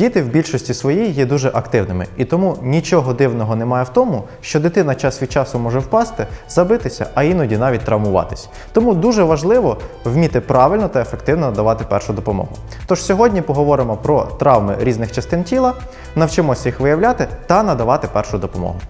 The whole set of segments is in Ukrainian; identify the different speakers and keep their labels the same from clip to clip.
Speaker 1: Діти в більшості своїй є дуже активними, і тому нічого дивного немає в тому, що дитина час від часу може впасти, забитися, а іноді навіть травмуватись. Тому дуже важливо вміти правильно та ефективно надавати першу допомогу. Тож сьогодні поговоримо про травми різних частин тіла, навчимося їх виявляти та надавати першу допомогу.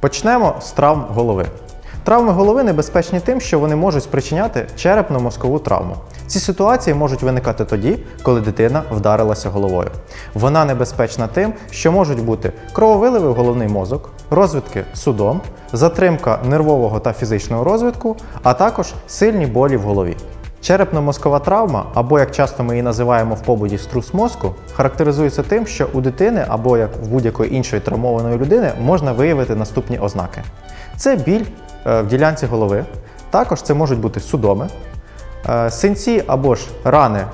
Speaker 1: Почнемо з травм голови. Травми голови небезпечні тим, що вони можуть спричиняти черепно-мозкову травму. Ці ситуації можуть виникати тоді, коли дитина вдарилася головою. Вона небезпечна тим, що можуть бути крововиливи в головний мозок, розвитки судом, затримка нервового та фізичного розвитку, а також сильні болі в голові. Черепно-мозкова травма, або як часто ми її називаємо в побуді струс мозку, характеризується тим, що у дитини або як в будь-якої іншої травмованої людини можна виявити наступні ознаки: це біль в ділянці голови, також це можуть бути судоми, е, синці або ж рани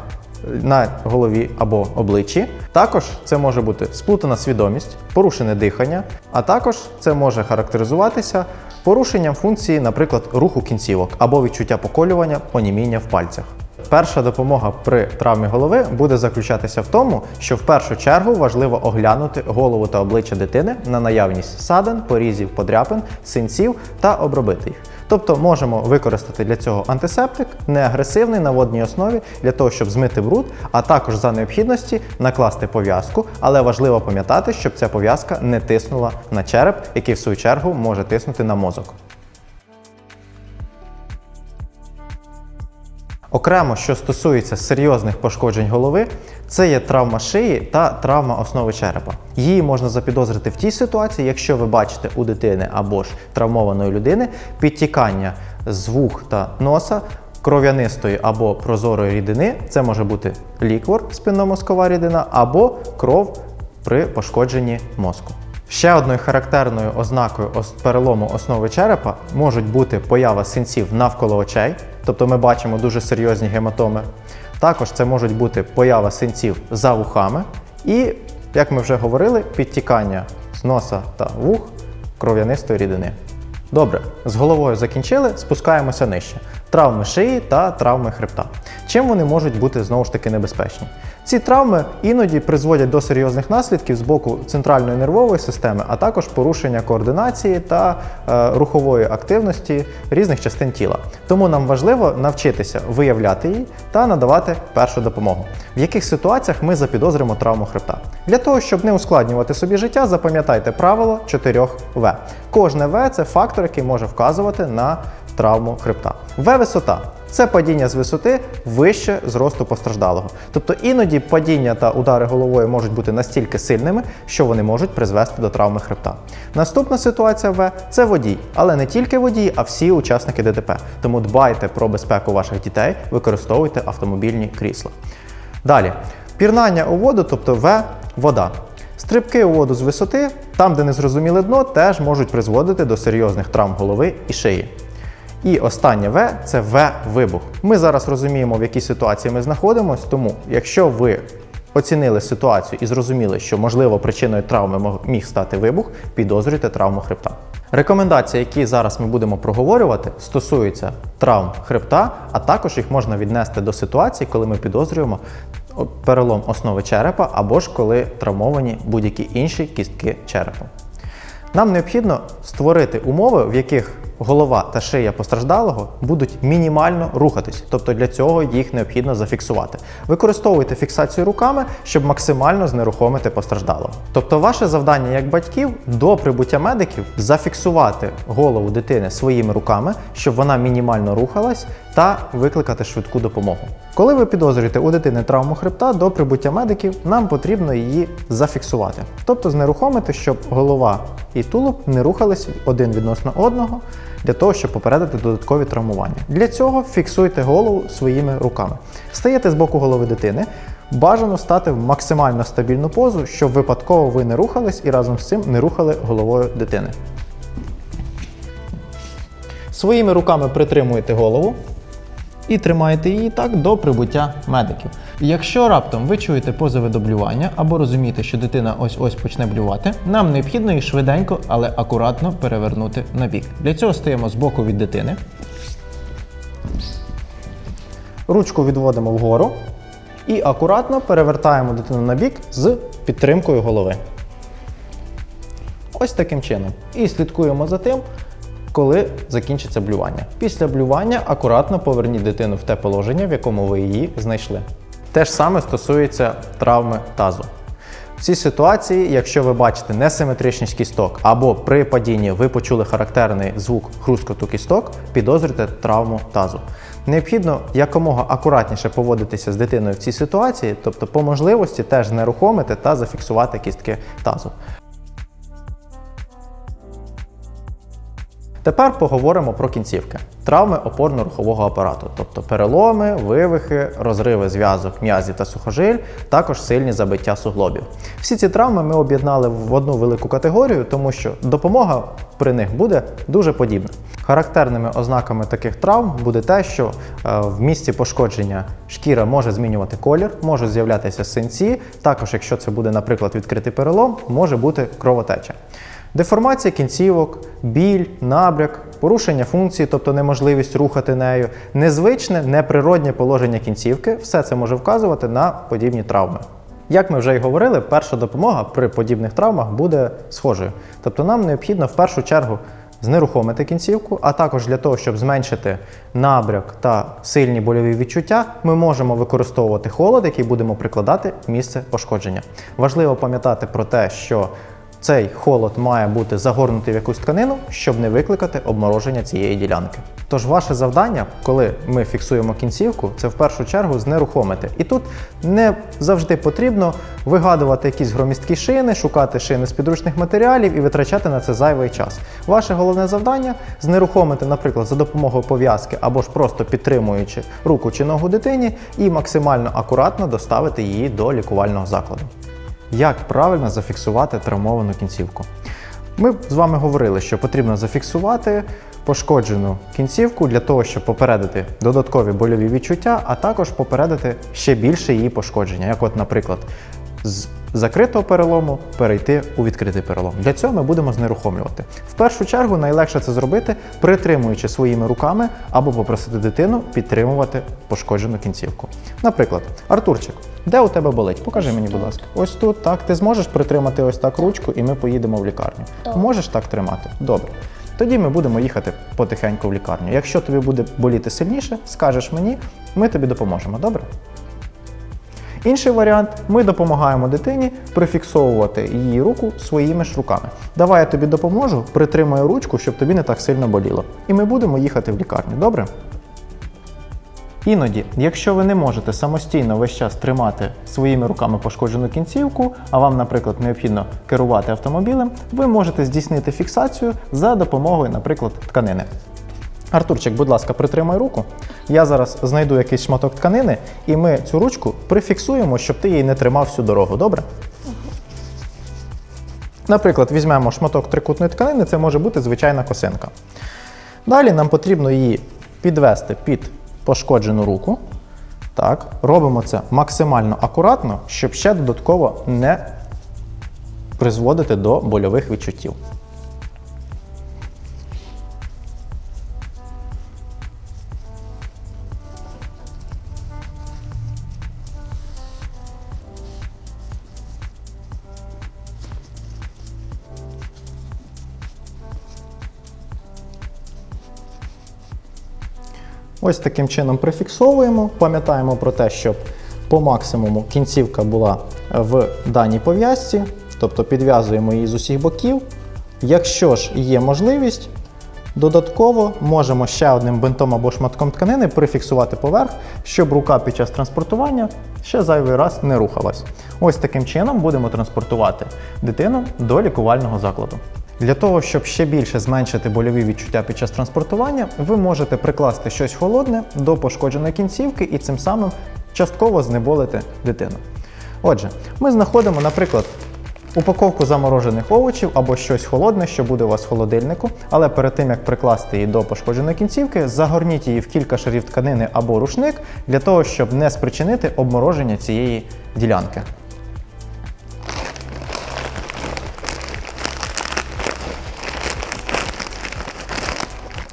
Speaker 1: на голові або обличчі. Також це може бути сплутана свідомість, порушене дихання, а також це може характеризуватися порушенням функції, наприклад, руху кінцівок або відчуття поколювання, поніміння в пальцях. Перша допомога при травмі голови буде заключатися в тому, що в першу чергу важливо оглянути голову та обличчя дитини на наявність садин, порізів, подряпин, синців та обробити їх. Тобто можемо використати для цього антисептик, неагресивний на водній основі для того, щоб змити бруд, а також за необхідності накласти пов'язку, але важливо пам'ятати, щоб ця пов'язка не тиснула на череп, який в свою чергу може тиснути на мозок. Окремо, що стосується серйозних пошкоджень голови, це є травма шиї та травма основи черепа. Її можна запідозрити в тій ситуації, якщо ви бачите у дитини або ж травмованої людини підтікання з вух та носа. Кров'янистої або прозорої рідини, це може бути ліквор, спинномозкова рідина, або кров при пошкодженні мозку. Ще одною характерною ознакою перелому основи черепа можуть бути поява синців навколо очей, тобто ми бачимо дуже серйозні гематоми. Також це можуть бути поява синців за вухами і, як ми вже говорили, підтікання з носа та вух кров'янистої рідини. Добре, з головою закінчили, спускаємося нижче. Травми шиї та травми хребта. Чим вони можуть бути знову ж таки небезпечні? Ці травми іноді призводять до серйозних наслідків з боку центральної нервової системи, а також порушення координації та е, рухової активності різних частин тіла. Тому нам важливо навчитися виявляти її та надавати першу допомогу. В яких ситуаціях ми запідозримо травму хребта? Для того, щоб не ускладнювати собі життя, запам'ятайте правило 4 В. Кожне В це фактор, який може вказувати на травму хребта. В висота. Це падіння з висоти вище зросту постраждалого. Тобто іноді падіння та удари головою можуть бути настільки сильними, що вони можуть призвести до травми хребта. Наступна ситуація В це водій, але не тільки водій, а всі учасники ДТП. Тому дбайте про безпеку ваших дітей, використовуйте автомобільні крісла. Далі, пірнання у воду, тобто В вода. Стрибки у воду з висоти, там, де незрозуміле дно, теж можуть призводити до серйозних травм голови і шиї. І останнє В це В-вибух. Ми зараз розуміємо, в якій ситуації ми знаходимося, тому якщо ви оцінили ситуацію і зрозуміли, що можливо причиною травми міг стати вибух, підозрюйте травму хребта. Рекомендації, які зараз ми будемо проговорювати, стосуються травм хребта, а також їх можна віднести до ситуації, коли ми підозрюємо перелом основи черепа або ж коли травмовані будь-які інші кістки черепа. Нам необхідно створити умови, в яких голова та шия постраждалого будуть мінімально рухатись, тобто для цього їх необхідно зафіксувати. Використовуйте фіксацію руками, щоб максимально знерухомити постраждалого. Тобто, ваше завдання як батьків до прибуття медиків зафіксувати голову дитини своїми руками, щоб вона мінімально рухалась, та викликати швидку допомогу. Коли ви підозрюєте у дитини травму хребта, до прибуття медиків нам потрібно її зафіксувати, тобто знерухомити, щоб голова і тулуб не рухались один відносно одного для того, щоб попередити додаткові травмування. Для цього фіксуйте голову своїми руками. Стаєте з боку голови дитини. Бажано стати в максимально стабільну позу, щоб випадково ви не рухались і разом з цим не рухали головою дитини. Своїми руками притримуєте голову і тримаєте її так до прибуття медиків. Якщо раптом ви чуєте позови до блювання або розумієте, що дитина ось-ось почне блювати, нам необхідно її швиденько, але акуратно перевернути на бік. Для цього стаємо з боку від дитини. Ручку відводимо вгору і акуратно перевертаємо дитину на бік з підтримкою голови. Ось таким чином. І слідкуємо за тим, коли закінчиться блювання. Після блювання акуратно поверніть дитину в те положення, в якому ви її знайшли. Те ж саме стосується травми тазу. В цій ситуації, якщо ви бачите несиметричність кісток або при падінні ви почули характерний звук хрускоту кісток, підозрюйте травму тазу. Необхідно якомога акуратніше поводитися з дитиною в цій ситуації, тобто по можливості теж знерухомити та зафіксувати кістки тазу. Тепер поговоримо про кінцівки. Травми опорно-рухового апарату, тобто переломи, вивихи, розриви зв'язок, м'язів та сухожиль, також сильні забиття суглобів. Всі ці травми ми об'єднали в одну велику категорію, тому що допомога при них буде дуже подібна. Характерними ознаками таких травм буде те, що е, в місці пошкодження шкіра може змінювати колір, можуть з'являтися синці. Також, якщо це буде, наприклад, відкритий перелом, може бути кровотеча. Деформація кінцівок, біль, набряк, порушення функції, тобто неможливість рухати нею, незвичне, неприроднє положення кінцівки все це може вказувати на подібні травми. Як ми вже й говорили, перша допомога при подібних травмах буде схожою. Тобто нам необхідно в першу чергу знерухомити кінцівку, а також для того, щоб зменшити набряк та сильні больові відчуття, ми можемо використовувати холод, який будемо прикладати в місце пошкодження. Важливо пам'ятати про те, що цей холод має бути загорнутий в якусь тканину, щоб не викликати обмороження цієї ділянки. Тож ваше завдання, коли ми фіксуємо кінцівку, це в першу чергу знерухомити. І тут не завжди потрібно вигадувати якісь громісткі шини, шукати шини з підручних матеріалів і витрачати на це зайвий час. Ваше головне завдання знерухомити, наприклад, за допомогою пов'язки або ж просто підтримуючи руку чи ногу дитині, і максимально акуратно доставити її до лікувального закладу. Як правильно зафіксувати травмовану кінцівку? Ми з вами говорили, що потрібно зафіксувати пошкоджену кінцівку для того, щоб попередити додаткові больові відчуття, а також попередити ще більше її пошкодження, як, от, наприклад, з закритого перелому перейти у відкритий перелом. Для цього ми будемо знерухомлювати. В першу чергу найлегше це зробити, притримуючи своїми руками або попросити дитину підтримувати пошкоджену кінцівку. Наприклад, Артурчик, де у тебе болить? Покажи мені, будь ласка. Ось тут, так. Ти зможеш притримати ось так ручку, і ми поїдемо в лікарню. Можеш так тримати? Добре. Тоді ми будемо їхати потихеньку в лікарню. Якщо тобі буде боліти сильніше, скажеш мені, ми тобі допоможемо. Добре? Інший варіант ми допомагаємо дитині прифіксовувати її руку своїми ж руками. Давай я тобі допоможу, притримаю ручку, щоб тобі не так сильно боліло. І ми будемо їхати в лікарню, добре? Іноді, якщо ви не можете самостійно весь час тримати своїми руками пошкоджену кінцівку, а вам, наприклад, необхідно керувати автомобілем, ви можете здійснити фіксацію за допомогою, наприклад, тканини. Артурчик, будь ласка, притримай руку. Я зараз знайду якийсь шматок тканини, і ми цю ручку прифіксуємо, щоб ти її не тримав всю дорогу. Добре? Наприклад, візьмемо шматок трикутної тканини, це може бути звичайна косинка. Далі нам потрібно її підвести під пошкоджену руку. Так, робимо це максимально акуратно, щоб ще додатково не призводити до больових відчуттів. Ось таким чином прифіксовуємо. Пам'ятаємо про те, щоб по максимуму кінцівка була в даній пов'язці, тобто підв'язуємо її з усіх боків. Якщо ж є можливість, додатково можемо ще одним бинтом або шматком тканини прифіксувати поверх, щоб рука під час транспортування ще зайвий раз не рухалась. Ось таким чином будемо транспортувати дитину до лікувального закладу. Для того, щоб ще більше зменшити больові відчуття під час транспортування, ви можете прикласти щось холодне до пошкодженої кінцівки і цим самим частково знеболити дитину. Отже, ми знаходимо, наприклад, упаковку заморожених овочів або щось холодне, що буде у вас в холодильнику, але перед тим як прикласти її до пошкодженої кінцівки, загорніть її в кілька шарів тканини або рушник для того, щоб не спричинити обмороження цієї ділянки.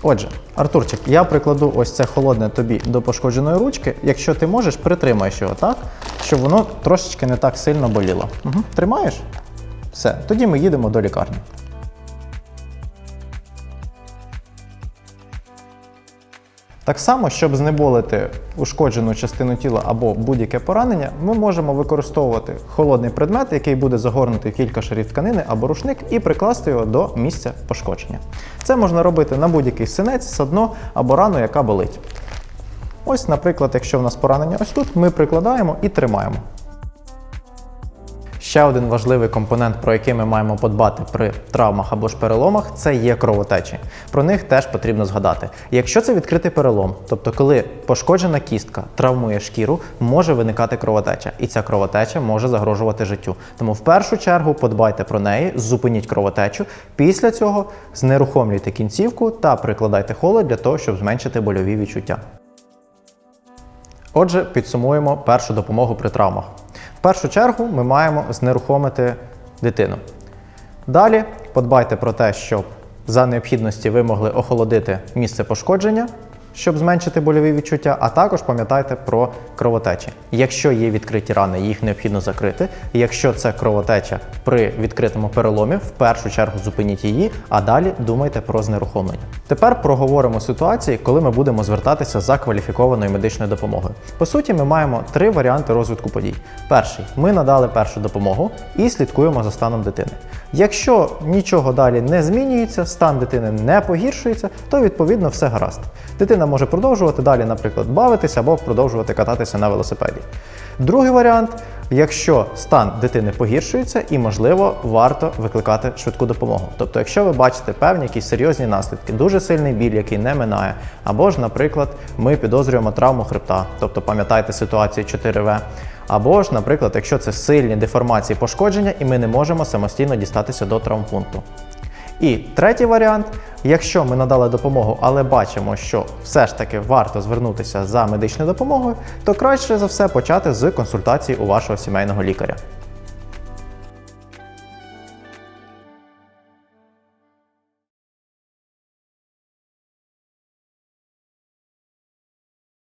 Speaker 1: Отже, Артурчик, я прикладу ось це холодне тобі до пошкодженої ручки. Якщо ти можеш, притримаєш його так, щоб воно трошечки не так сильно боліло. Угу. Тримаєш? Все, тоді ми їдемо до лікарні. Так само, щоб знеболити ушкоджену частину тіла або будь-яке поранення, ми можемо використовувати холодний предмет, який буде загорнутий в кілька шарів тканини або рушник, і прикласти його до місця пошкодження. Це можна робити на будь-який синець, садно або рану, яка болить. Ось, наприклад, якщо в нас поранення ось тут, ми прикладаємо і тримаємо. Ще один важливий компонент, про який ми маємо подбати при травмах або ж переломах, це є кровотечі. Про них теж потрібно згадати. Якщо це відкритий перелом, тобто коли пошкоджена кістка травмує шкіру, може виникати кровотеча, і ця кровотеча може загрожувати життю. Тому в першу чергу подбайте про неї, зупиніть кровотечу. Після цього знерухомлюйте кінцівку та прикладайте холод для того, щоб зменшити больові відчуття. Отже, підсумуємо першу допомогу при травмах. Першу чергу ми маємо знерухомити дитину. Далі подбайте про те, щоб за необхідності ви могли охолодити місце пошкодження, щоб зменшити больові відчуття, а також пам'ятайте про кровотечі. Якщо є відкриті рани, їх необхідно закрити. Якщо це кровотеча при відкритому переломі, в першу чергу зупиніть її, а далі думайте про знерухомлення. Тепер проговоримо ситуації, коли ми будемо звертатися за кваліфікованою медичною допомогою. По суті, ми маємо три варіанти розвитку подій. Перший ми надали першу допомогу і слідкуємо за станом дитини. Якщо нічого далі не змінюється, стан дитини не погіршується, то відповідно все гаразд. Дитина може продовжувати далі, наприклад, бавитися або продовжувати кататися на велосипеді. Другий варіант, якщо стан дитини погіршується і, можливо, варто викликати швидку допомогу. Тобто, якщо ви бачите певні якісь серйозні наслідки, дуже сильний біль, який не минає, або ж, наприклад, ми підозрюємо травму хребта, тобто пам'ятайте ситуацію 4В. Або ж, наприклад, якщо це сильні деформації пошкодження, і ми не можемо самостійно дістатися до травмпункту. І третій варіант, якщо ми надали допомогу, але бачимо, що все ж таки варто звернутися за медичною допомогою, то краще за все почати з консультації у вашого сімейного лікаря.